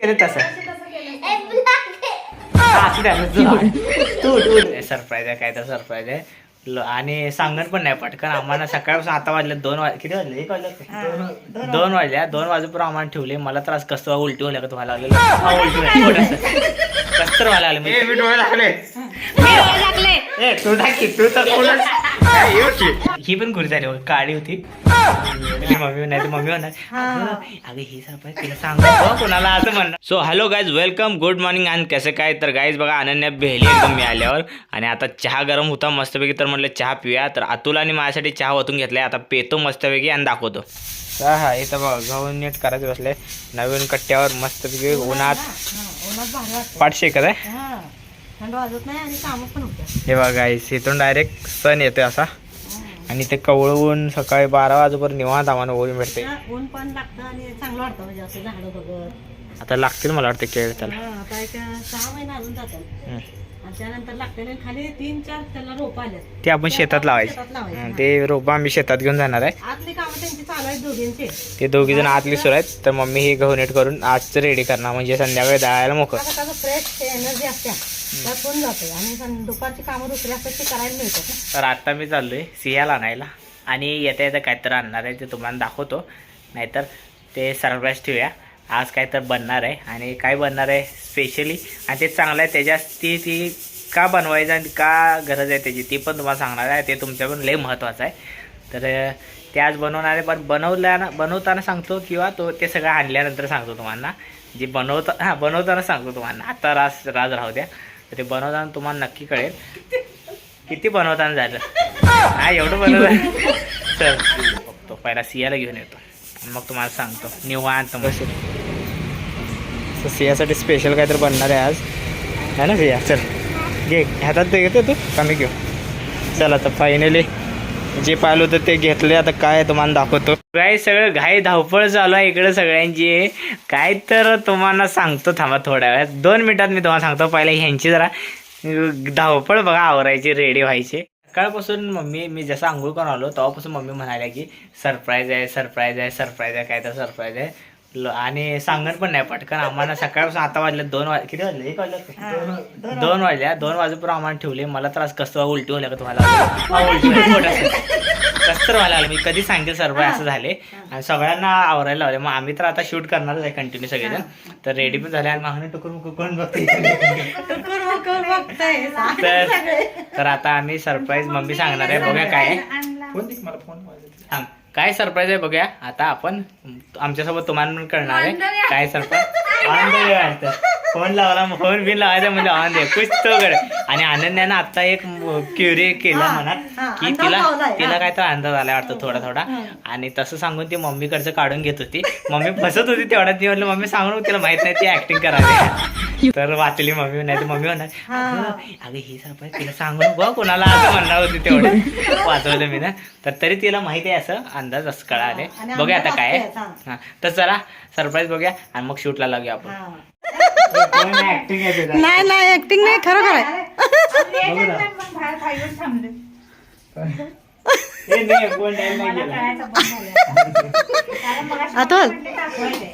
केलं तसं. हा, सरप्राईज आहे काय तर सरप्राईज आहे. ल- आणि सांगत पण नाही पटकन आम्हाला सकाळपासून आता वाजले दोन वाज किती वाजले? एक वाजले? दोन वाजल्या दोन वाजेपर्यंत आम्हाला ठेवले. मला त्रास कसं उलटी व्हायला का तुम्हाला लागलेलं हा, उलटी. कसं तर व्हायला लागलं मी मी डोळे लागले. ए तू टाकी तू तर कोणच काय येऊ की? ही पण गुरी झाली काळी होती. मम्मी नाही तर मम्मी "अगं, ही तिला सांग कोणाला असं म्हणणार so hello guys welcome good morning आणि कसं काय? तर गाईज बघा अनन्या भेली एकदम मी आल्यावर. आणि आता चहा गरम होता मस्तपैकी तर म्हटलं चहा पिऊया. तर अतुल आणि माझ्यासाठी चहा ओतून घेतलाय. आता पेतो मस्तपैकी आणि दाखवतो. हा हा इथं बघा गहू नीट करायचं बसले नवीन कट्ट्यावर मस्तपैकी उन्हात उन्हात भारी वाटतं. पाठ शेकत आहे. हा. थंड वाजत नाही आणि कामं पण होत्या हे बघा गाईस इथून डायरेक्ट सण येतोय असा. आणि ते कवळवून सकाळी बारा वाजेपर्यंत निवांत आम्हाला ऊन भेटते ऊन पण लागतं आणि चांगलं वाटतं म्हणजे असं झाडं बघत. आता लागतील मला वाटतं केळ त्याला. हा, आता एक सहा महिने अजून जातात. त्यानंतर लागते आणि खाली तीन चार त्याला रोप आले ते आपण शेतात लावायचे. ते रोपं आम्ही शेतात घेऊन जाणार आहे. आतली कामं त्यांची चालू आहेत दोघींचे. ते दोघी जण आतली सुरू आहेत तर मम्मी हे गहू नीट करून आजचं रेडी करणार म्हणजे संध्याकाळी दळायला मोकळ. फ्रेश एनर्जी असते त्यात जाते आणि दुपारची कामं दुसरी असतात करायला मिळतात ना? तर आता मी चाललोय सियाला आणायला. आणि येता येता काहीतरी आणणार आहे ते तुम्हाला दाखवतो. नाहीतर ते सरप्राईज ठेवूया. आज काय तर बनणार आहे. आणि काय बनणार आहे स्पेशली आणि ते चांगलं आहे त्याच्यात ती ती का बनवायचं आणि का गरज आहे त्याची ती पण तुम्हाला सांगणार आहे. ते तुमच्या पण लय महत्त्वाचं आहे. तर ते आज बनवणार आहे पण बनवल्यानं बनवताना सांगतो किंवा तो ते सगळं आणल्यानंतर सांगतो तुम्हाला. जे बनवता हां बनवताना सांगतो तुम्हाला. आता राज राज राहू द्या. तर ते बनवताना तुम्हाला नक्की कळेल. किती बनवताना झालं? हा एवढं बनवलं. चल बघतो. पहिला सियाला घेऊन येतो. मग तुम्हाला सांगतो. निवांत बस. सियासाठी स्पेशल काहीतरी बनणार आहे आज. है ना सिया? चल. घे. हातात ते घेतो तू. कमी घेऊ. चल आता फायनली जे पाहिलं होतं ते घेतले आता काय तुम्हाला दाखवतो. काय सगळं घाई धावपळ चालू आहे इकडे सगळ्यांची. काय तर तुम्हाला सांगतो थांबा थोड्या वेळात. दोन मिनिटात मी तुम्हाला सांगतो. पहिले ह्यांची जरा धावपळ बघा आवरायची रेडी व्हायची. सकाळपासून मम्मी मी जसं आंघोळ करून आलो तेव्हापासून मम्मी म्हणाल्या की सरप्राईज आहे सरप्राईज आहे सरप्राईज आहे काय तर सरप्राईज आहे. आणि सांगत पण नाही पटकन. आम्हाला सकाळपासून आता वाजले दोन वाज किती वाजले? एक वाजले? दोन वाजल्या. दोन वाजेपर्यंत आम्हाला ठेवले. मला त्रास कसं उलटी व्हायला का तुम्हाला. हा, उलटी नाही, थोडंसं. कसं तर व्हायला लागलं. मी कधी सांगेल सरप्राईज असं झाले. आणि सगळ्यांना आवरायला लावले. मग आम्ही तर आता शूट करणारच आहे कंटिन्यू सगळेजण. तर रेडी पण झाले आणि मागणी टुकून कोण बघते टुकर मुकर बघताय. तर तर आता आम्ही सरप्राईज मम्मी सांगणार आहे. बघूया काय आहे. थांब. काय सरप्राईज आहे बघूया. आता आपण आमच्यासोबत तुम्हाला पण कळणार आहे. काय सरप्राईज आनंद फोन लावला फोन बिन लावायचा म्हणजे आनंद आहे कुछ तो आणि अनन्यानं आता एक क्युरी केला हा, म्हणा हा, की तिला तिला हा. काय तर अंदाज आला वाटतं थोडा थोडा. आणि तसं सांगून ती मम्मीकडचं काढून घेत होती. मम्मी फसत होती तेवढ्यात ती म्हणलं मम्मी सांगू नको तिला माहीत नाही ती ऍक्टिंग करावी तर वाचली मम्मी नाही तर मम्मी म्हणणार "अगं, ही सरप्राईज तिला सांगू नको कोणाला असं म्हणणार होती तेवढं. वाचवलं मी ना. तर तरी तिला माहिती आहे असं अंदाज असं कळाले. बघूया आता काय हा तर चला सरप्राईज बघूया आणि मग शूटला लागूया आपण. आहे. नाही नाही ऍक्टिंग नाही खरं खरं बघू ना. ए, नाही, कोण नाही, नाही गेला. अतुल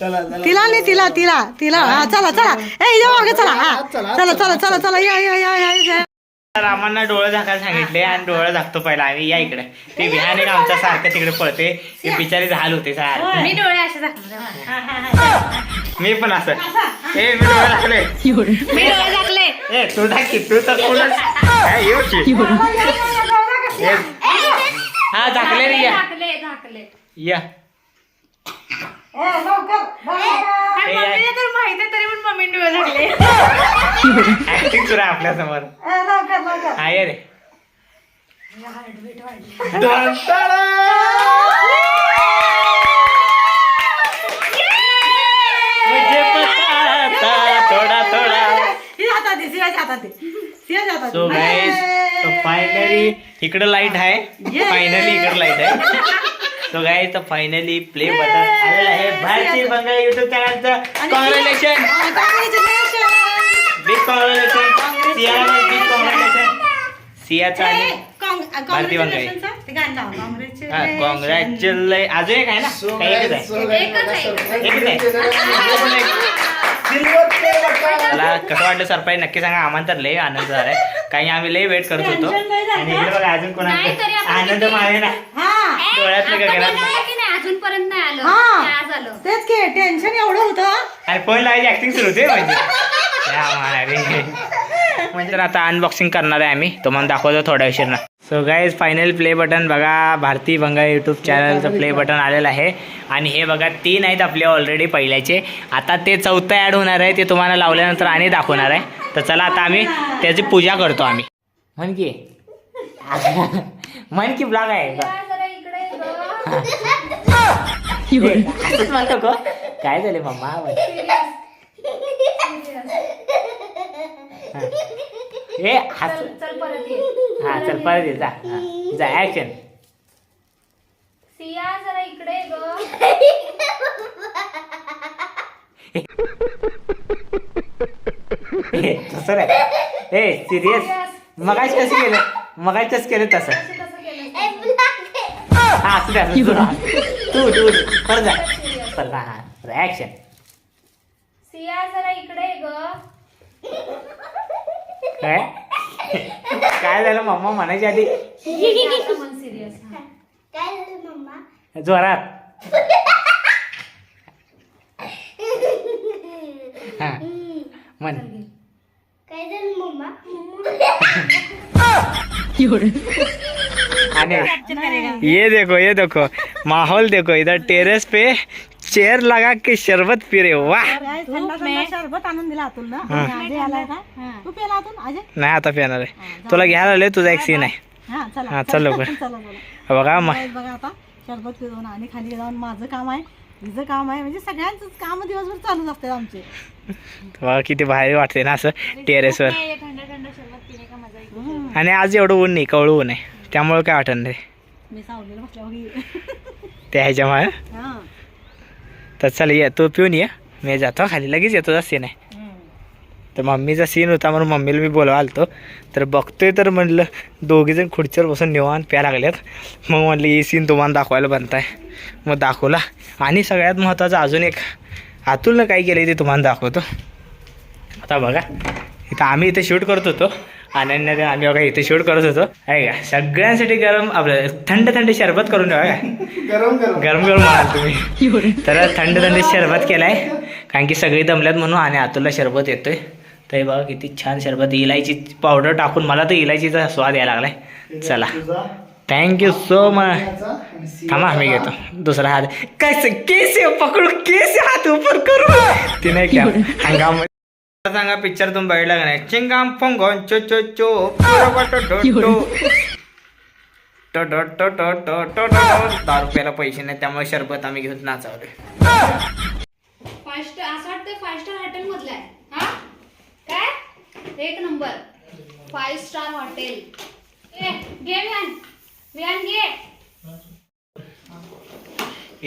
चला, चला. तिला नाही तिला तिला तिला. हा चला चला. ए ये मागे चला. हा. चला चला चला चला या या या. आम्हाला डोळे झाकायला सांगितले आणि डोळे झाकतो पहिला आम्ही या इकडे ते विहान आमच्या सारखं तिकडे पळते ते बिचारी झाल होते सारखं मी डोळे असे मी पण असं ए मी डोळे झाकले मी डोळे दाखले ए तू झाकी तू तर कोणच हा झाकले रे या या ए, या. मम्मीला तर माहीत आहे तरी पण मम्मी डोळे दाखले ऍक्टिंग सुरू आहे आपल्यासमोर हा ये रे. मुझे पता था थोडा थोडा। सो फायनली इकडे लाइट आहे. फायनली इकडे लाइट आहे. सो गाईज तर फायनली प्ले बटन आलेलं आहे. भारतीय बंगाल युट्यूब चॅनलचं कॉंग्रॅच्युलेशन बिग कॉंग्रॅच्युलेशन सियाला बिग कॉंग्रॅच्युलेशन सियाचा आणि भारती बंगाली. हा कॉंग्रॅच्युले अजून एक आहे ना? काही एकच आहे. एकच आहे. एकच आहे. कसं वाटलं सरप्राईज नक्की सांगा. आम्हाला तर लय आनंद झालाय. कारण की आम्ही लय वेट करत होतो. आणि इकडे बघा अजून आपण आनंद माळे ना. डोळ्यातलं आता गगनात निघालं की नाही अजूनपर्यंत नाही आलं. ते आज आलं. तेच की टेन्शन एवढं होतं. आणि फोन लावायची ऍक्टिंग सुरू होते म्हणजे. त्या. म्हणजे आता अनबॉक्सिंग करणार आहे आम्ही. तुम्हाला दाखवतो थोड्या उशीर so guys final play button बघा. भारती बंगा यूट्यूब चॅनलचं प्ले बटन आलेलं आहे. आणि हे बघा तीन आहेत आपले ऑलरेडी पहिल्याचे. आता ते चौथं ॲड होणार आहे ते तुम्हाला लावल्यानंतर आणि दाखवणार आहे. तर चला आता आम्ही त्याची पूजा करतो आम्ही. म्हण की. म्हण की ब्लॉग आहे. का? काय झाले मम्मा हे. परत ये. हा चल परत ये जा. हा. जा ऍक्शन सिया जरा इकडे ये गं. तसं नाही. ए सिरियस मगाच कसं केलं? मगाच केलं तसं? हा तू तू परत जा. परत हा हा ऍक्शन काय? झालं मम्मा म्हणायची आधी? जोरात. हा. काय झालं मम्मा? एवढं. ये देखो ये देखो। माहौल देखो इधर टेरेस पे चेयर लगा के शरबत पी रहे हो. वाह। थंडा थंडा शरबत आणून दिला अतुल ना। अजय आलाय का तू पेला अतुल अजय नाही आता पिणार आहे तुला घ्यायला तुझा एक सीन आहे। हा चला। हा, चल लवकर. बघा म गाईज बघा आता। शरबत पिऊन आणि खाली जाऊन माझं काम आहे हिचं काम आहे. म्हणजे सगळ्यांच काम दिवसभर चालूच असतात आमचे. बघा किती भारी वाटते ना असं टेरेसवर थंड थंड शरबत पिणे का मजा येते. हम्म. आणि आज एवढं ऊन नाही कवळं ऊन आहे. त्यामुळे काय वाटत नाही. मी सावलीला ते ह्याच्यामुळे हा? तर चल ये तू पिऊन ये. मी जातो खाली लगेच येतो जा सीन आहे हम्म. तर मम्मीचा सीन होता म्हणून मम्मीला मी बोलवा आलतो. तर बघतोय तर म्हणलं दोघीजण खुर्चीवर बसून निवांत प्या लागल्यात. मग म्हणलं ही सीन तुम्हाला दाखवायला बनताय. मग दाखवला. आणि सगळ्यात महत्त्वाचं अजून एक अतुलनं काय केलं ते तुम्हाला दाखवतो. आता बघा इथं आम्ही इथे शूट करत होतो. अनन्या ते आम्ही बघा इथे शूट करत होतो. आहे का? सगळ्यांसाठी गरम आपलं थंड थंड शरबत करून ठेवा का? गरम गरम. गरम गरम म्हणाल तुम्ही. तर थंड थंड शरबत केलाय. कारण की सगळी दमल्यात म्हणून आणि आतुला शरबत येतोय. तर हे बघा किती छान शरबत इलायची पावडर टाकून मला तर इलायचीचा स्वाद यायला लागलाय. चला. थँक्यू सो मच थांबा मी घेतो. दुसरा हात. कैसे केसे पकडू? केसे हात ऊपर करू? ती नाही क्या हंगाम सांगा पिक्चर तुम्ही बघितला का नाही? चिंगाम पोंग चो चो चो. दहा रुपयाला पैसे नाही त्यामुळे शरबत आम्ही घेऊन नाचावले.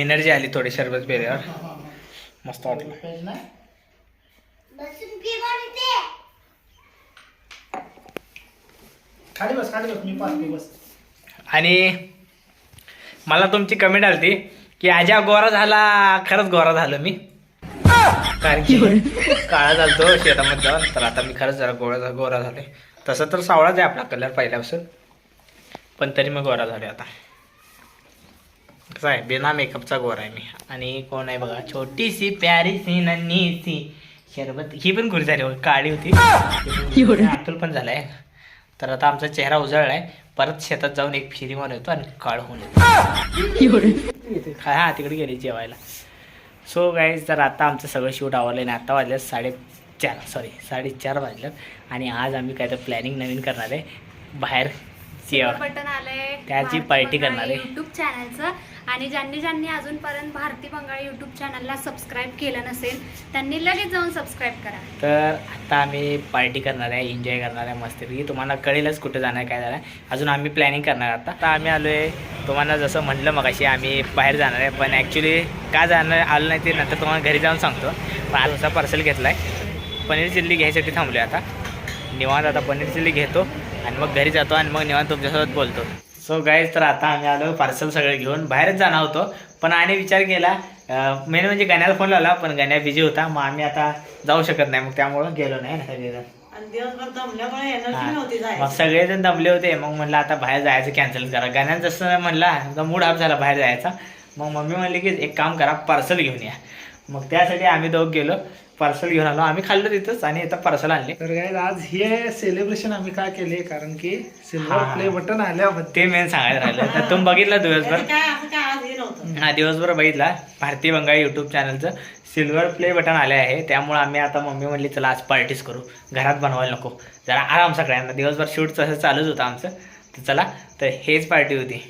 एनर्जी आली थोडी शरबत पेल्यावर. मस्त वाटलं. खाली बस खाली बस मी पाहतो बस. आणि मला तुमची कमेंट आलती की आजा गोरा झाला खरंच गोरा झालो मी. कारण की काळा झालतो शेतामध्ये जाऊन तर आता मी खरंच जरा गोरा गोरा झालोय. तसं तर सावळाच आहे आपला कलर पहिल्यापासून पण तरी मग गोरा झाले आता. कसं आहे बिना मेकअपचा गोरा आहे मी. आणि कोण आहे बघा छोटीशी प्यारीसी नन्ही सी शरबत ही पण गुरी झाली बघा, काळी होती. अतुल पण झालाय. तर आता आमचा चेहरा उजळलाय. परत शेतात जाऊन एक फिरी मारून येतो आणि काळ होऊन येतो हा तिकडे गेली जेवायला. सो गाईज तर आता आमचं सगळं शूट आवरलं आणि आता वाजल्यात साडेचार सॉरी साडेचार वाजल्यात. आणि आज आम्ही काय तर प्लॅनिंग नवीन करणार आहे. बाहेर बटन आलंय. त्याची party करणार. आहे. युट्यूब चॅनलचं आणि ज्यांनी ज्यांनी अजूनपर्यंत भारती बंगाळी युट्यूब चॅनलला सबस्क्राईब केलं नसेल त्यांनी लगेच जाऊन सबस्क्राईब करा. तर आता आम्ही पार्टी करणार आहे एन्जॉय करणार आहे मस्तपैकी तुम्हाला कळेलच कुठं जाणार आहे, काय जाणार आहे. अजून आम्ही प्लॅनिंग करणार आहे आता. आता आम्ही आलो आहे तुम्हाला जसं म्हटलं मगाशी आम्ही बाहेर जाणार आहे पण ॲक्च्युली का जाणार आलं नाही ते नंतर तुम्हाला घरी जाऊन सांगतो. पण आज असा पार्सल घेतला आहे पनीर चिल्ली घ्यायसाठी थांबलो आता. निवांत आता पनीर चिल्ली घेतो. आणि मग घरी जातो आणि मग निवांत तुमच्यासोबत बोलतो. सो गाईज तर आता आम्ही आलो पार्सल सगळं घेऊन. बाहेरच जाणार होतो पण आणि विचार केला मेन म्हणजे गण्याला फोन लावला पण गण्या बिझी होता मग आम्ही आता जाऊ शकत नाही. मग त्यामुळं गेलो नाही ना सगळेजण. मग सगळेजण दमले होते. मग म्हणलं आता बाहेर जायचं कॅन्सल करा. गाण्यात जसं म्हणला मूड ऑफ झाला बाहेर जायचा. मग मम्मी म्हणली की एक काम करा पार्सल घेऊन या. मग त्यासाठी आम्ही दोघं गेलो. पार्सल घेऊन आलो. आम्ही खाल्लो तिथंच आणि आता पार्सल आणले. तर काय आज हे सेलिब्रेशन आम्ही काय केले? कारण की सिल्वर. प्ले बटन आल्याबद्दल ते मेन सांगायला राहिलं. तर तुम्ही बघितलं दिवसभर. त्याचं काय असं काय आज हे हा दिवसभर बघितला. भारतीय बंगाली यूट्यूब चॅनलचं सिल्वर प्ले बटन आले आहे. त्यामुळे आम्ही आता मम्मी म्हणली चला आज पार्टीच करू. घरात बनवायला नको. जरा आराम सगळ्यांना. दिवसभर शूट तसं चालूच होतं आमचं. तर चला तर हेच पार्टी होती.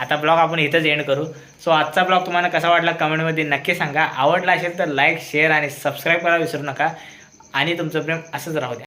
आता ब्लॉग आपण इथंच एंड करू. सो आजचा ब्लॉग तुम्हाला कसा वाटला कमेंटमध्ये नक्की सांगा. आवडला असेल तर लाईक शेअर आणि सबस्क्राईब करायला विसरू नका. आणि तुमचं प्रेम असंच राहू द्या.